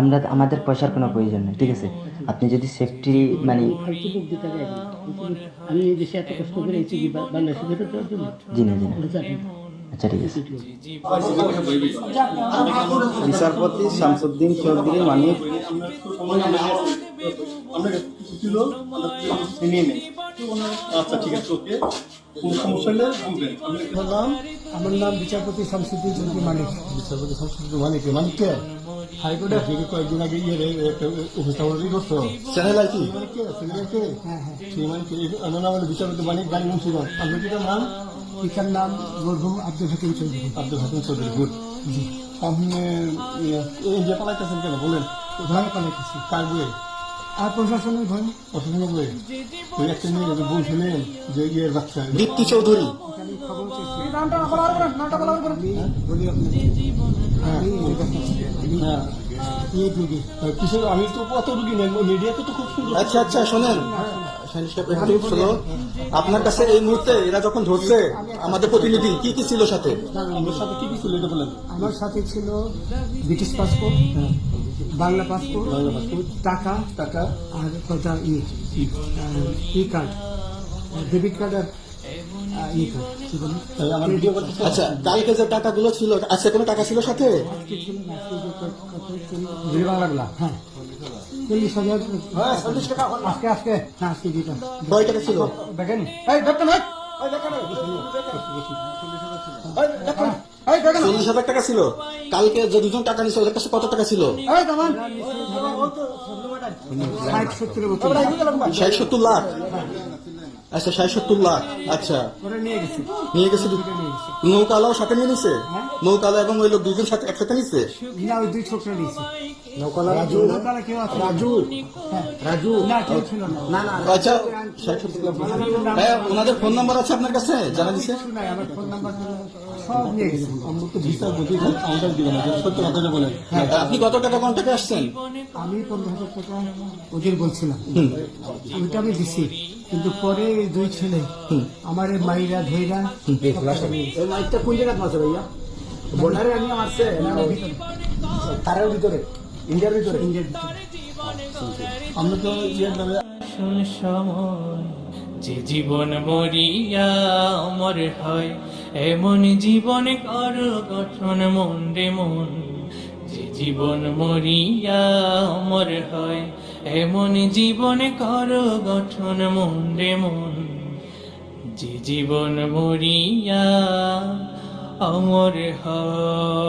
আমার আমাদের পয়সার কোনো প্রয়োজন নেই ঠিক আছে আপনি যদি সেফটি মানে আমি দেশে এত কষ্ট করে এসেছি বাংলাদেশে ফেরত দেওয়ার জন্য জি না জি না আচ্ছা ঠিক আছে বিচারপতি শামসুদ্দিন চৌধুরী মানিক আচ্ছা ঠিক আছে ওকে। কোনো সমস্যা হলে বলবেন। আমার নাম? আমার নাম বিচারপতি শামসুদ্দিন চৌধুরী মানিক। বিচারপতি শামসুদ্দিন মানিক মানিককে হাইকোর্টে থেকে কয়েকদিন আগে ইয়ে একটা উপস্থাপনা করছ। চ্যানেল মানিককে চ্যানেলকে হ্যাঁ হ্যাঁ। সেই মানিককে আমার নাম হলো বিচারপতি মানিক গাড়ি মুন্সিগঞ্জ। আপনার কি নাম? পিতার নাম মরহুম আব্দুল হাকিম চৌধুরী। আব্দুল হাকিম চৌধুরী গুড। আপনি এই যে পালাইতেছেন কেন? বলেন। ভয় পালাইতেছি। কার বইয়ে? আর প্রশাসনের ভয় ওই একটা মেয়ে যে বলছিলেন যে ইয়ের বাচ্চা। দীপ্তি চৌধুরী। আমি হ্যাঁ হ্যাঁ তো কত রুগী নেই মিডিয়াতে তো খুব সুন্দর। আচ্ছা আচ্ছা শোনেন। একটু আপনার কাছে এই মুহূর্তে এরা যখন ধরছে আমাদের প্রতিনিধি কি কি ছিল সাথে? আমার সাথে কি কি ছিল এটা বলেন। আমার সাথে ছিল British passport Bangla passport Bangla passport টাকা টাকা আর কটা E E card debit card আর ই কার্ড কি বলে তাই আমার ভিডিও আচ্ছা কালকে যে টাকাগুলো ছিল আজকে কোনো টাকা ছিল সাথে? বাংলাগুলা হ্যাঁ। চল্লিশ হাজার। হ্যাঁ চল্লিশ টাকা আজকে আজকে। হ্যাঁ আজকে দিতাম কয় টাকা ছিল? দেখেন। এই চল্লিশ হাজার টাকা ছিল। কালকে যে দুজন টাকা নিচ্ছে ওদের কাছে কত টাকা ছিল? ষাট সত্তর লাখ। আচ্ছা ষাট সত্তর লাখ আচ্ছা নিয়ে গেছে নৌকালাও সাথে নিয়ে নিছে? নৌকালা এবং ওই লোক দুজন সাথে একসাথে নিছে? না ওই দুই ছোকরা নিয়েছে রাজু। নৌকালা কেউ রাজু। হ্যাঁ। রাজু। না না। আচ্ছা ষাট সত্তর লাখ হ্যাঁ ওনাদের ফোন নাম্বার আছে আপনার কাছে? জানা দিছে বলেন। আপনি কত টাকা কন্টাক্টে আসছেন? আমি পনেরো হাজার টাকা ওদের বলছিলাম। ওইটা আমি দিছি। কিন্তু পরে এই দুই ছেলে আমার এই মাইরা ধইরা এই মাইকটা কোন জায়গায় মারছে ভাইয়া? বর্ডারে আমি মারছে তারের ভিতরে? ইন্ডিয়ার ভিতরে? ইন্ডিয়ার ভিতরে। আমরা তো শুন সময় যে জীবন মরিয়া অমর হয় এমন জীবন কর গঠন মন রে মন। যে জীবন মরিয়া অমর হয়, এমন জীবন কর গঠন মন রে মন। যে জীবন মরিয়া অমর হয়।